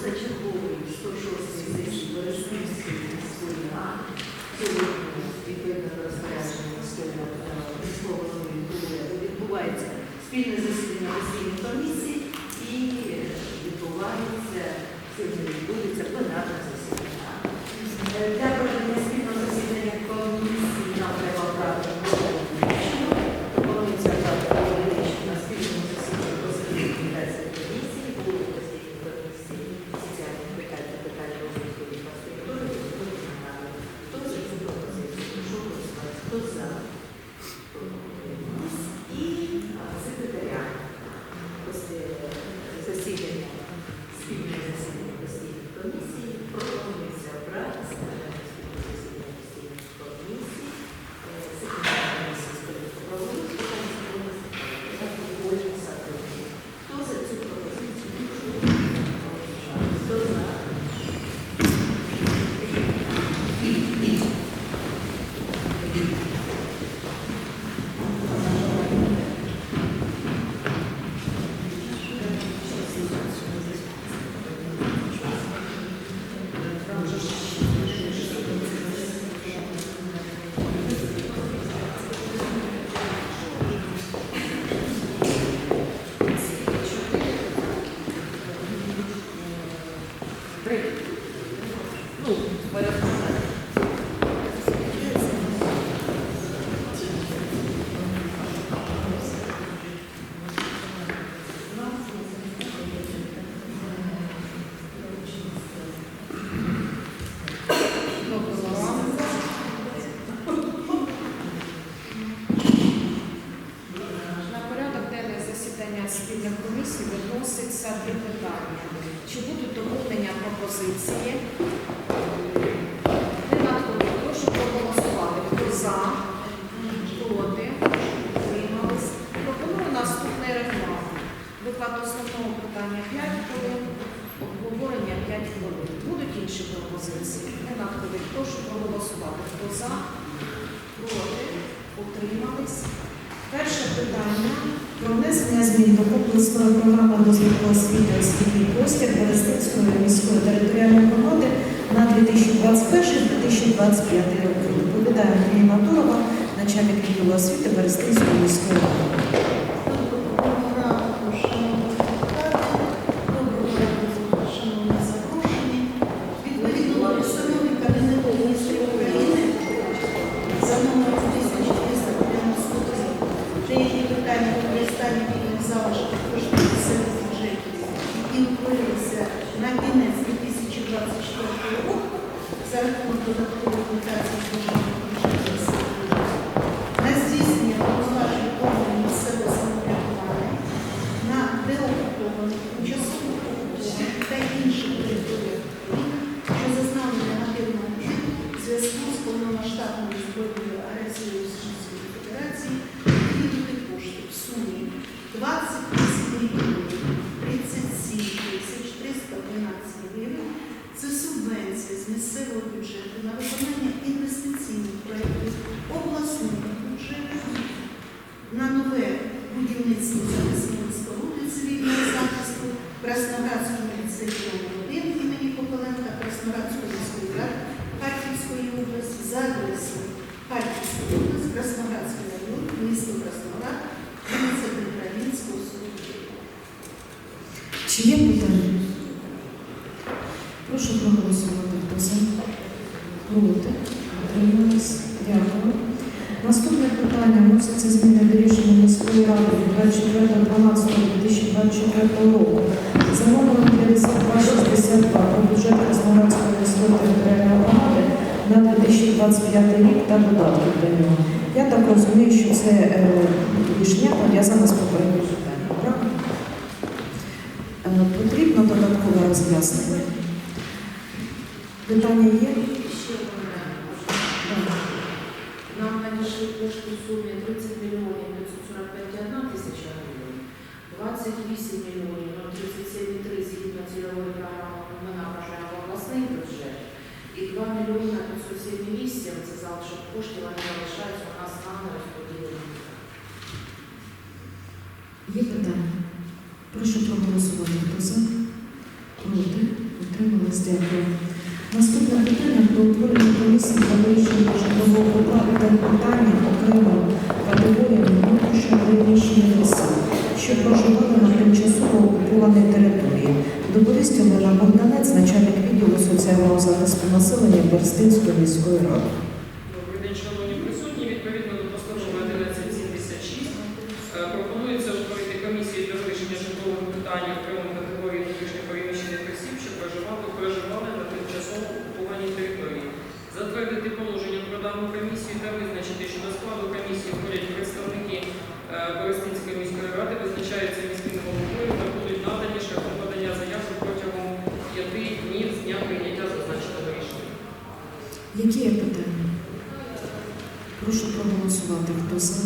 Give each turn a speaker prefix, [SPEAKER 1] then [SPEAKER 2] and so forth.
[SPEAKER 1] Зачергової 106 сесії Березнівської міської ради. Сьогодні відповідно розпорядження міського міського відбувається спільне засідання постійної комісії і відбувається сьогодні відбудеться пленарне засідання комісії нам треба обрати голову. Пропонується обрати голову на спільному засіданні посередині комісії, голову постійної комісії соціальних питань та питань розвитку інфраструктури, розвитку громади. Хто за цю пропозицію? Прошу голосувати. Хто за? І а, секретаря посте- засідання, спільне засідання постійних комісій, пропонується обрати секретаря спільного засідання постійних комісій, е, секретаря комісії з питань правових питань, законності, Ольги Садової. Хто за цю пропозицію? Прошу голосувати. Хто за? Три.
[SPEAKER 2] На порядок денний засідання спільних комісій виноситься три питання. Чи будуть доповнення пропозиції? Не надходить. Прошу проголосувати. Хто за? Проти? Утримались? Пропоную наступний регламент. Виклад основного питання 5 хвилин, обговорення 5 хвилин. Будуть інші пропозиції? Не надходить. Прошу проголосувати. Хто за? Проти? Утримались? Перше питання
[SPEAKER 3] Про внесення змін до комплексної програми розвитку освіти освітній простір Палестинської міської територіальної громади на 2021-2025 роки. Доповідає Андрій Матурова, начальник відділу освіти Берестинської міської ради.
[SPEAKER 4] Утворилися на кінець 2024 року. За рахунок додаткової дотації державного бюджету на здійснення на виконання інвестиційних проєктів обласного бюджету на нове будівництво захисної споруди цивільного захисту Красноградського ліцею 1 імені Копеленка Красноградської міської ради Харківської області за адресою Харківська область, Красноградський район, місто Красноград, вулиця Дмитра-Лінського, 49.
[SPEAKER 3] Чи є питання? Прошу проголосувати. Хто за? Проти? Утримались? Дякую. Наступне питання вноситься зміни до рішення міської ради від 24.12.2024 року за номером 5262 про бюджет Краснодарської міської територіальної громади на 2025 рік та додатки до нього. Я так розумію, що це е, рішення пов'язане з попереднім питанням. Е, Потрібно додаткове роз'яснення. Питання є?
[SPEAKER 1] Нам кошти в сумі 30 мільйонів 545 тисяча гривень, 28 мільйонів 37,3 згідно цільової програми ми направляємо в обласний бюджет, і 2 мільйони 507,8 це залишок коштів, вони залишаються у нас на розподілені.
[SPEAKER 3] Є питання? Прошу проголосувати. За? Проти? Дякую. Утворення комісії та вирішення житлового питання окремо категоріям внутрішньо переміщених осіб, що проживали на тимчасово окупованій території. Доповість Олена Богданець, начальник відділу соціального захисту населення Берстинської міської ради.
[SPEAKER 5] Добрий день, шановні присутні. Відповідно до постанови 1176 е, пропонується утворити комісію для вирішення житлових питань окремої категорії внутрішньо переміщених осіб, що проживали, проживали на тимчасово окупованій території. Затвердити положення про дану комісію та визначити, що до складу представники е, міської ради, визначаються міським головою та будуть надані шляхом подання заяви протягом п'яти днів з дня прийняття зазначеного рішення.
[SPEAKER 3] Які є питання? Прошу проголосувати. Хто за?